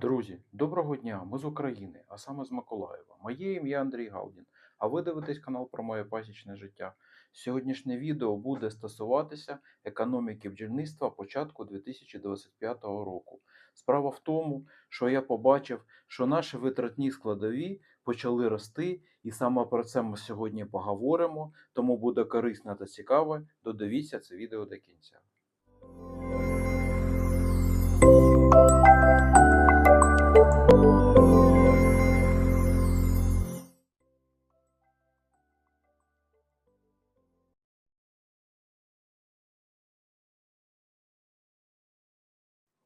Друзі, доброго дня! Ми з України, а саме з Миколаєва. Моє ім'я Андрій Галдін, а ви дивитесь канал про моє пасічне життя. Сьогоднішнє відео буде стосуватися економіки бджільництва початку 2025 року. Справа в тому, що я побачив, що наші витратні складові почали рости, і саме про це ми сьогодні поговоримо. Тому буде корисно та цікаво. Додивіться це відео до кінця.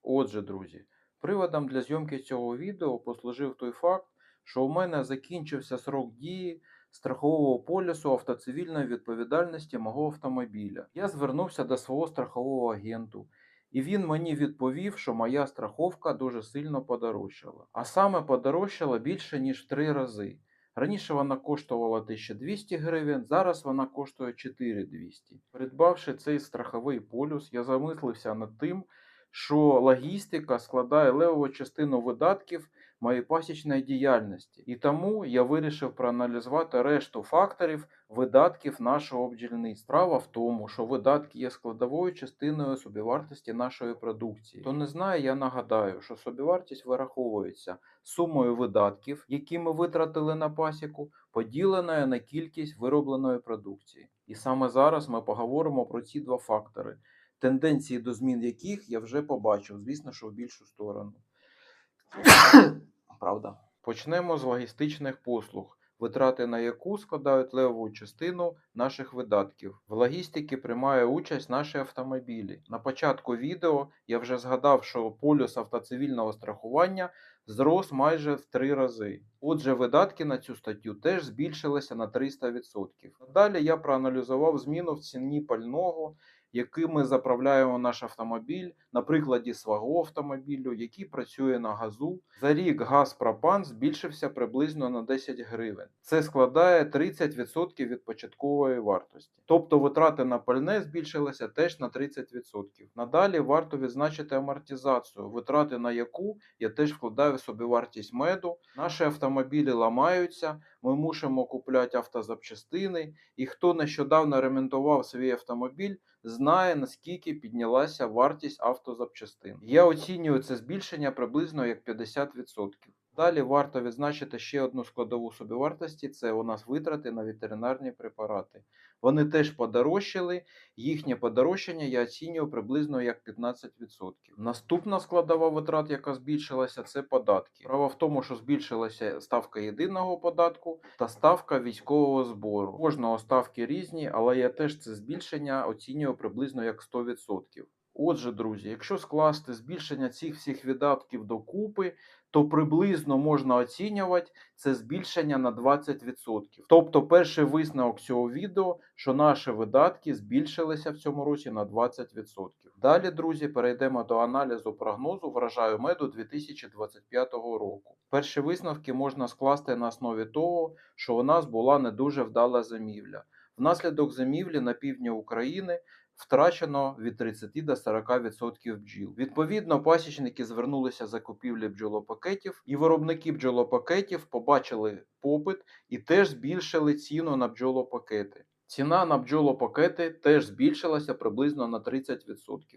Отже, друзі, приводом для зйомки цього відео послужив той факт, що у мене закінчився срок дії страхового полісу автоцивільної відповідальності мого автомобіля. Я звернувся до свого страхового агенту, і він мені відповів, що моя страховка дуже сильно подорожчала. А саме подорожчала більше ніж в три рази. Раніше вона коштувала 1200 гривень, зараз вона коштує 4200. Придбавши цей страховий полюс, я замислився над тим, що логістика складає левову частину видатків моєї пасічної діяльності, і тому я вирішив проаналізувати решту факторів видатків нашого бджільництва. Справа в тому, що видатки є складовою частиною собівартості нашої продукції. Хто не знає, я нагадаю, що собівартість вираховується сумою видатків, які ми витратили на пасіку, поділеною на кількість виробленої продукції. І саме зараз ми поговоримо про ці два фактори тенденції до змін яких я вже побачив, звісно, що в більшу сторону. Правда. Почнемо з логістичних послуг, витрати на яку складають левову частину наших видатків. В логістиці приймає участь наші автомобілі. На початку відео я вже згадав, що полюс автоцивільного страхування зрос майже в три рази. Отже, видатки на цю статтю теж збільшилися на 300%. Далі я проаналізував зміну в ціні пального яким ми заправляємо наш автомобіль, на прикладі свого автомобілю, який працює на газу. За рік газ пропан збільшився приблизно на 10 гривень. Це складає 30% від початкової вартості. Тобто витрати на пальне збільшилися теж на 30%. Надалі варто відзначити амортизацію, витрати на яку я теж вкладаю в собі вартість меду. Наші автомобілі ламаються, ми мусимо купляти автозапчастини, і хто нещодавно ремонтував свій автомобіль, знає наскільки піднялася вартість автозапчастин. Я оцінюю це збільшення приблизно як 50%. Далі варто відзначити ще одну складову собівартості це у нас витрати на ветеринарні препарати. Вони теж подорожчали, їхнє подорожчання я оцінюю приблизно як 15%. Наступна складова витрат, яка збільшилася, це податки. Право в тому, що збільшилася ставка єдиного податку та ставка військового збору. Кожного ставки різні, але я теж це збільшення оцінюю приблизно як 100%. Отже, друзі, якщо скласти збільшення цих всіх видатків докупи, то приблизно можна оцінювати це збільшення на 20%. Тобто, перший висновок цього відео, що наші видатки збільшилися в цьому році на 20%. Далі, друзі, перейдемо до аналізу прогнозу врожаю меду 2025 року. Перші висновки можна скласти на основі того, що у нас була не дуже вдала зимівля. Внаслідок зимівлі на півдні України втрачено від 30 до 40% бджіл. Відповідно, пасічники звернулися за купівлі бджолопакетів, і виробники бджолопакетів побачили попит і теж збільшили ціну на бджолопакети. Ціна на бджолопакети теж збільшилася приблизно на 30%.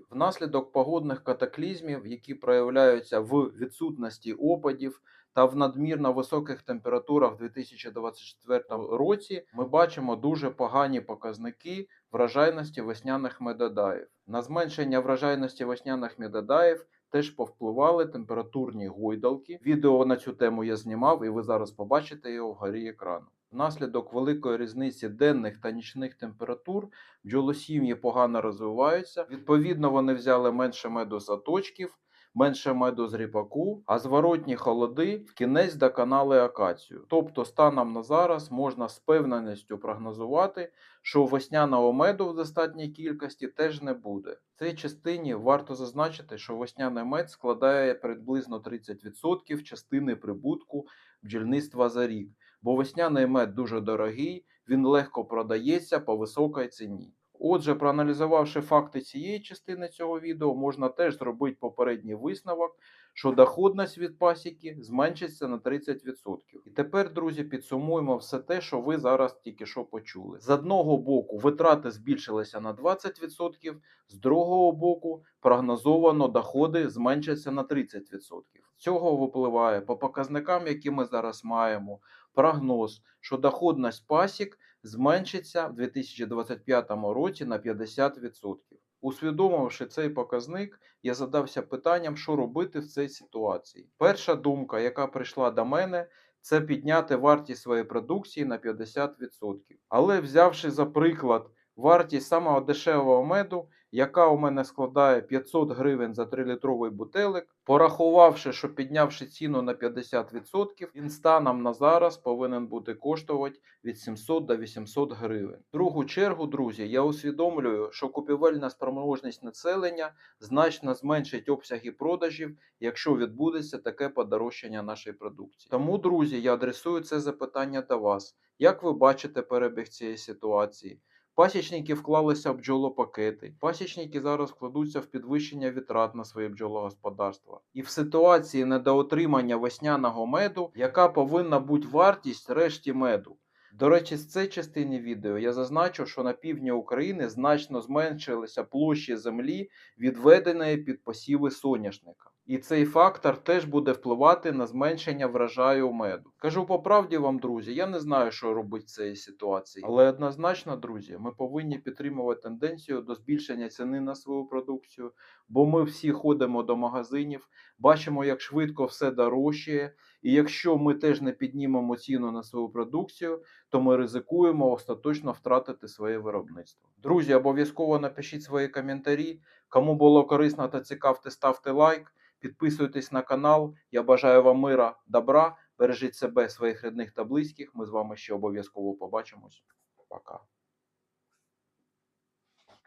Внаслідок погодних катаклізмів, які проявляються в відсутності опадів та в надмірно високих температурах в 2024 році, ми бачимо дуже погані показники врожайності весняних медодаїв. На зменшення врожайності весняних медодаїв теж повпливали температурні гойдалки. Відео на цю тему я знімав, і ви зараз побачите його вгорі екрану. Внаслідок великої різниці денних та нічних температур бджолосім'ї погано розвиваються. Відповідно, вони взяли менше меду заточків, менше меду з ріпаку, а зворотні холоди в кінець доконали акацію. Тобто, станом на зараз можна з певненістю прогнозувати, що весняного меду в достатній кількості теж не буде. В цій частині варто зазначити, що весняний мед складає приблизно 30% частини прибутку бджільництва за рік, бо весняний мед дуже дорогий, він легко продається по високій ціні. Отже, проаналізувавши факти цієї частини цього відео, можна теж зробити попередній висновок, що доходність від пасіки зменшиться на 30%. І тепер, друзі, підсумуємо все те, що ви зараз тільки що почули. З одного боку, витрати збільшилися на 20%, з другого боку, прогнозовано доходи зменшаться на 30%. З цього випливає по показникам, які ми зараз маємо, прогноз, що доходність пасік зменшиться в 2025 році на 50%. Усвідомивши цей показник, я задався питанням, що робити в цій ситуації. Перша думка, яка прийшла до мене, це підняти вартість своєї продукції на 50%. Але взявши за приклад вартість самого дешевого меду, яка у мене складає 500 гривень за 3-літровий бутелик, порахувавши, що піднявши ціну на 50%, він станом на зараз повинен бути коштувати від 700 до 800 гривень. В другу чергу, друзі, я усвідомлюю, що купівельна спроможність населення значно зменшить обсяги продажів, якщо відбудеться таке подорожчання нашої продукції. Тому, друзі, я адресую це запитання до вас. Як ви бачите перебіг цієї ситуації? Пасічники вклалися в бджолопакети. Пасічники зараз вкладуться в підвищення витрат на своє бджологосподарство. І в ситуації недоотримання весняного меду, яка повинна бути вартість решті меду. До речі, з цієї частини відео я зазначу, що на півдні України значно зменшилися площі землі, відведеної під посіви соняшника. І цей фактор теж буде впливати на зменшення врожаю меду. Кажу по правді вам, друзі, я не знаю, що робити в цій ситуації. Але однозначно, друзі, ми повинні підтримувати тенденцію до збільшення ціни на свою продукцію, бо ми всі ходимо до магазинів, бачимо, як швидко все дорожчає. І якщо ми теж не піднімемо ціну на свою продукцію, то ми ризикуємо остаточно втратити своє виробництво. Друзі, обов'язково напишіть свої коментарі. Кому було корисно та цікавте, ставте лайк, підписуйтесь на канал. Я бажаю вам мира, добра, бережіть себе, своїх рідних та близьких. Ми з вами ще обов'язково побачимось. Пока.